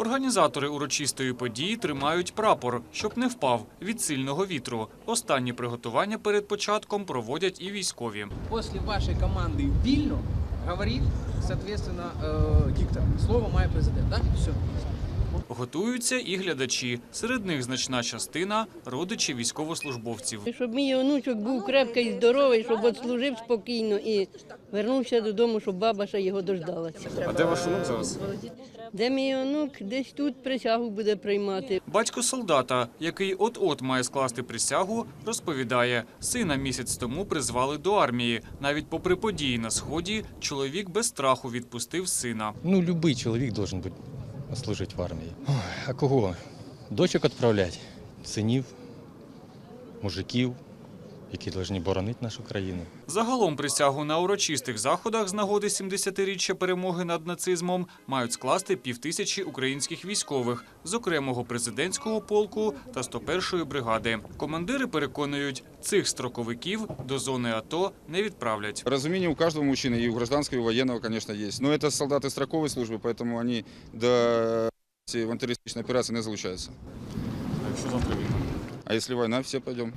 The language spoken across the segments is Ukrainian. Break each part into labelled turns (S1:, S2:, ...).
S1: Організатори урочистої події тримають прапор, щоб не впав від сильного вітру. Останні приготування перед початком проводять і військові.
S2: Після вашої команди вільно говорить, відповідно, э, диктор. Слово має президент, Так? Все.
S1: Готуються і глядачі. Серед них значна частина родичі військовослужбовців.
S3: Щоб мій онучок був крепкий і здоровий, щоб відслужив спокійно і вернувся додому, щоб баба ще його дождалася.
S1: А де ваш онук зараз?
S3: Де мій онук? Десь тут присягу буде приймати.
S1: Батько солдата, який от-от має скласти присягу, розповідає, сина місяць тому призвали до армії. Навіть попри події на сході, чоловік без страху відпустив сина.
S4: Ну, любий чоловік должен бути служити в армії. Ой, а кого? Дочок відправляти, синів, мужиків, які повинні боронити нашу країну.
S1: Загалом присягу на урочистих заходах з нагоди 70-річчя перемоги над нацизмом мають скласти півтисячі українських військових з окремого президентського полку та 101-ї бригади. Командири переконують, цих строковиків до зони АТО не відправлять.
S5: Разумение у каждого мужчины, и у гражданского, и у военного, конечно, есть. Но это солдаты строковой службы, поэтому они до в антитеррористичной операции не залучаются. А если война, все пойдем.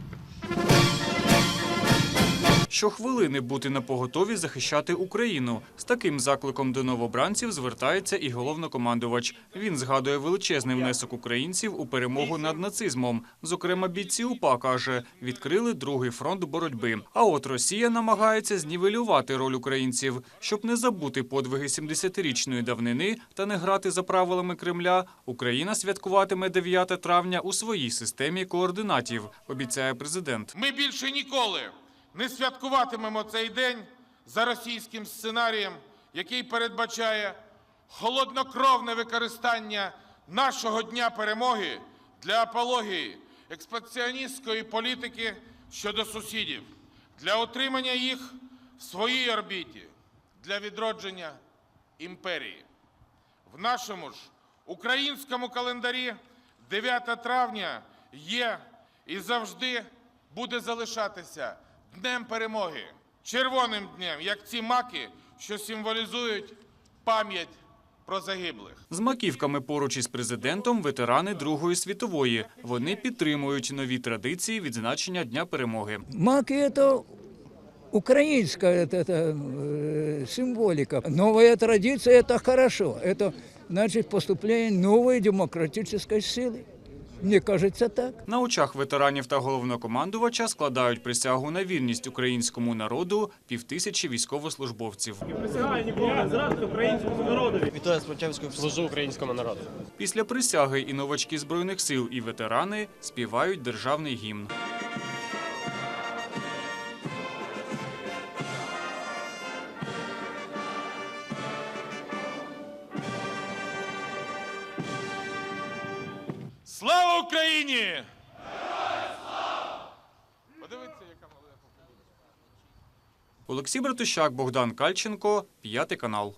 S1: Щохвилини бути на поготові захищати Україну. З таким закликом до новобранців звертається і головнокомандувач. Він згадує величезний внесок українців у перемогу над нацизмом. Зокрема, бійці УПА каже, відкрили другий фронт боротьби. А от Росія намагається знівелювати роль українців, щоб не забути подвиги 70-річної давнини та не грати за правилами Кремля. Україна святкуватиме 9 травня у своїй системі координатів. Обіцяє президент.
S6: Ми більше ніколи не святкуватимемо цей день за російським сценарієм, який передбачає холоднокровне використання нашого дня перемоги для апології експансіоністської політики щодо сусідів, для утримання їх в своїй орбіті, для відродження імперії. В нашому ж українському календарі 9 травня є і завжди буде залишатися днем перемоги, червоним днем, як ці маки, що символізують пам'ять про загиблих.
S1: З маківками поруч із президентом ветерани Другої світової. Вони підтримують нові традиції відзначення Дня перемоги.
S7: Маки это украинская это, это, э, символика. Новая традиция это хорошо. Это значит поступление новой демократической силы. Мне кажеться, так.
S1: На очах ветеранів та головнокомандувача складають присягу на вірність українському народу півтисячі військовослужбовців.
S8: Вітаю Спротявською служу українському народу.
S1: Після присяги і новачки збройних сил, і ветерани співають державний гімн.
S6: Слава Україні! Подивіться, яка.
S1: Олексій Братущак, Богдан Кальченко, п'ятий канал.